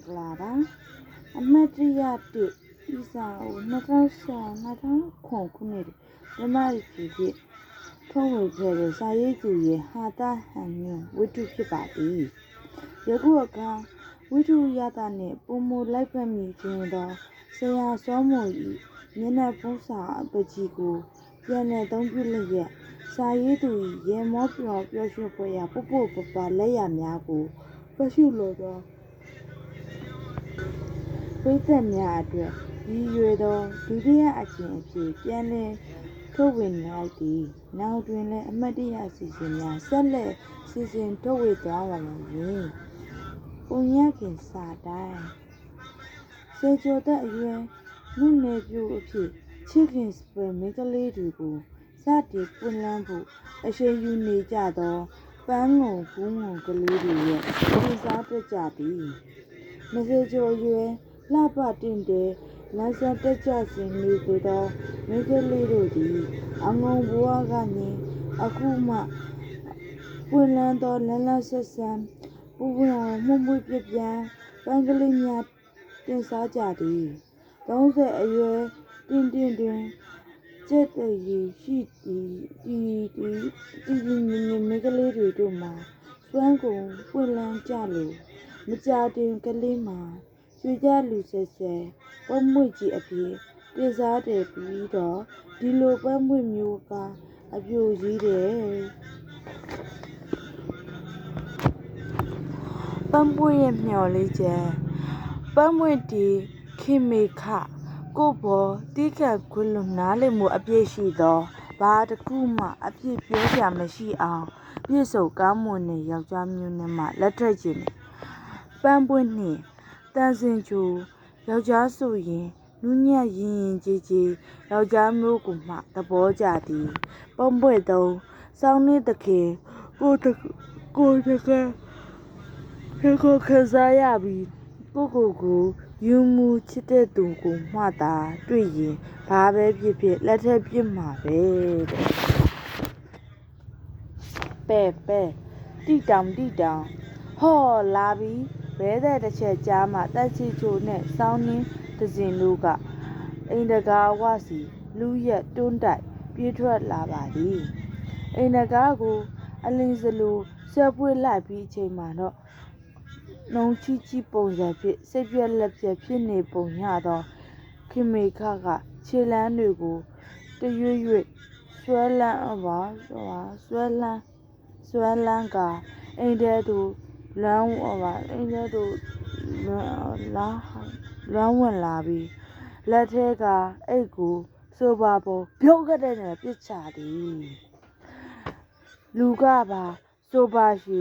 င်္ဂလာပါအမတ်တရ1ဤစာကို2010 2009ခုနှစ်ဓမ္မရီဖြစ်ထုံးဝေခဲ့တဲ့စာရေးသူရဲ့ဟာတာဟန်ညွန်ဝတ္ထုဖြစ်ပါသည်ယခုအခါဝိထုရတာနှင့်ပုံမလိုက်ဖက်မိခြင်းသောဆရာစောမွန်၏မျက်နှာပူးစာအပကြီးကိုပြန်လည်သုံးပြုလျက်စာရေးသူ၏ရေမောပျော်ပျော်ရွှင်ဖွယ်ရာပုပ်ပုပ်ပပလက်ရများကိုပတ်ရှုလိုသော ပရိသတ်များအတွက်ရည်ရွယ်သောဒုတိယအကျင့်အဖြစ်ပြန်လည်ထုတ်ဝေလိုက်သည်နောက်တွင်လည်းအမတ်တရအစီအစဉ်များဆက်လက်စီစဉ်ထုတ်ဝေသွားပါမည်ပုံရခင်စာတိုင်းစေကျော်သက်အရွယ်လူနယ်ပြိုအဖြစ်ချစ်ခင်စပယ်မိန်းကလေးတွေကိုစတင်ပွင့်လန်းဖို့အရှိန်ယူနေကြသောပန်းငုံဘူးငုံကလေးတွေရဲ့ပြည်စားတက်ကြသည်မစေကျော်ရွယ် လှပတင်တဲ့လမ်းစတက်ကြစဉ်နေသေးသောမိန်းကလေးတို့သည်အငုံဘဝကနေအခုမှပွင့်လန်းသောလန်းလန်းဆက်ဆန်းပူပူမှုမှုပြပြန်းပန်းကလေးများတင်စားကြသည်30အရွယ်တင်းတင်းတွင်ကျက်တရီရှိသည်ဒီဒီဒီဒီမြင်မြင်မိန်းကလေးတွေတို့မှာစွမ်းကုန်ပွင့်လန်းကြလို့မကြာတင်ကလေးမှာ ရွှေကြလူဆက်ဆက်ပုံမွေကြီးအဖြစ်ပြစားတယ်ပြီးတော့ဒီလိုပန်းမွေမျိုးကအပြိုကြီးတယ်ပန်းမွေရဲ့မျော်လေးချက်ပန်းမွေတီခင်မေခကိုဘောတီးကခွလွန်နားလည်မှုအပြည့်ရှိသောဘာတစ်ခုမှအပြည့်ပြောစရာမရှိအောင်ပြည့်စုံကောင်းမွန်တဲ့ယောက်ျားမျိုးနဲ့မှလက်ထပ်ခြင်းပန်းပွင့်နှင့် တန်စင်ချိုယောက်ျားဆိုရင်နူးညံ့ရင်ရင်ကြီးကြီးယောက်ျားမျိုးကိုမှသဘောကျသည် ပုံပွင့်သုံးစောင်းနေတခင်ကိုတကိုတကခေကိုခစားရပြီးကိုကိုကိုယူမှုချစ်တဲ့သူကိုမှသာတွေ့ရင်ဘာပဲဖြစ်ဖြစ်လက်ထက်ပြစ်မှာပဲတဲ့ပဲပဲတိတောင်တိတောင်ဟောလာပြီး ဘဲတဲ့တစ်ချက်ကြားမှတက်ချီချိုနဲ့စောင်းနှင်းတစင်တို့ကအိမ်တကာဝစီလူရက်တွန်းတိုက်ပြေးထွက်လာပါသည်အိမ်တကာကိုအလင်းစလိုဆက်ပွေလိုက်ပြီးအချိန်မှာတော့နှုံချီချီပုံစံဖြင့်စိတ်ပြက်လက်ပြက်ဖြစ်နေပုံရသောခင်မေခကခြေလန်းတွေကိုတရွေ့ရွေ့ဆွဲလန်းအပါဆွဲလန်းဆွဲလန်းကအိမ်ထဲသို့ လမ်းဝပါအင်းကျတို့လွမ်းလာလွမ်းဝင်လာပြီးလက်ထဲကအိတ်ကိုဆိုပါပေါ်ပြုတ်ကတဲ့နဲ့ပြစ်ချသည်လူကပါဆိုပါရှိ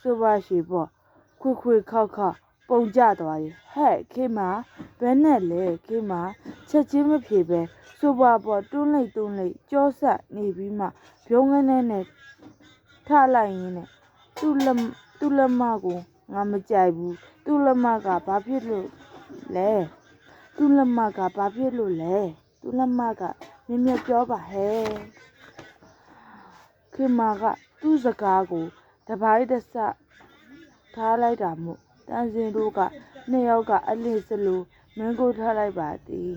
ဆိုပါရှိပေါ့ခွေခွေခောက်ခောက်ပုံကြသွားရင်ဟဲ့ခေမဘယ်နဲ့လဲခေမချက်ချင်းမဖြေပဲဆိုပါပေါ်တွန်းလိုက်တွန်းလိုက်ကြောဆက်နေပြီးမှဘုံငနဲ့နဲ့ထလိုက်ရင်းနဲ့သူ့လက် သူ့လက်မကိုငါမကြိုက်ဘူးသူ့လက်မကဘာဖြစ်လို့လဲသူ့လက်မကဘာဖြစ်လို့လဲသူ့လက်မကမြင်မြတ်ပြောပါဟဲ့ခင်မကသူ့စကားကိုတပိုင်းတဆထားလိုက်တာမို့တန်စင်တို့ကနှစ်ယောက်ကအလစ်စလိုမင်းကိုထားလိုက်ပါသည်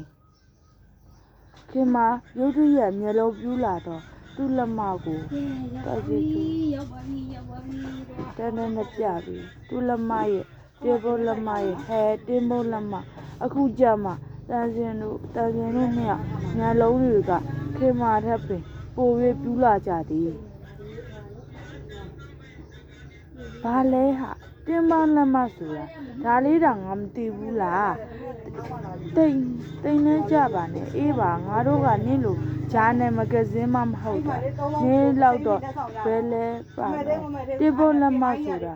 ခင်မရုတ်တရက်မျက်လုံးပြူးလာတော့ သူ့လက်မကိုရောက်ပါပြီရောက်ပါပြီရောက်ပါပြီတော့တန်းတန်းနဲ့ပြပြီးသူ့လက်မရဲ့တေဘုတ်လက်မရဲ့ဟဲတင်းဘုတ်လက်မအခုကြမှာတန်စင်တို့တန်စင်တို့နှစ်ယောက်ညာလုံးတွေကခေမာထက်ပင်ပို၍ပြူးလာကြသည်ဘာလဲဟာ တင်းပေါင်းလက်မဆိုတာဒါလေးတောင်ငါမသိဘူးလားတိမ်တိမ်နေကြပါနဲ့အေးပါငါတို့ကနင့်လိုဂျာနယ်မဂဇင်းမှမဟုတ်တာနင်းလောက်တော့ဘယ်လဲပါတော့တင်းပေါင်းလက်မဆိုတာ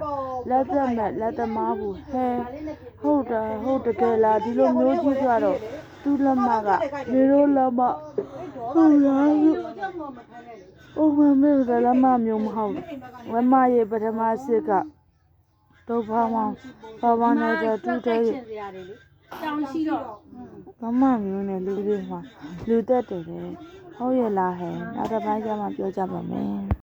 လက်သက်မဲ့လက်သမားဘူးဟဲဟုတ်တာဟုတ်တကယ်လားဒီလိုမျိုးကြီးဆိုတော့သူ့လက်မကနေတို့လက်မဟုတ်လားအိုးမမေကလက်မမျိုးမဟုတ်လက်မရဲ့ပထမစစ်က တော့ဘာမှဘာမှနဲ့တူတဲ့စရာတွေလေတောင်းရှိတော့ဘာမှမျိုးနဲ့လူတွေမှာလူတက်တယ်လေဟုတ်ရဲ့လားဟဲ့နောက်တစ်ပိုင်းကျမှပြောကြပါမယ်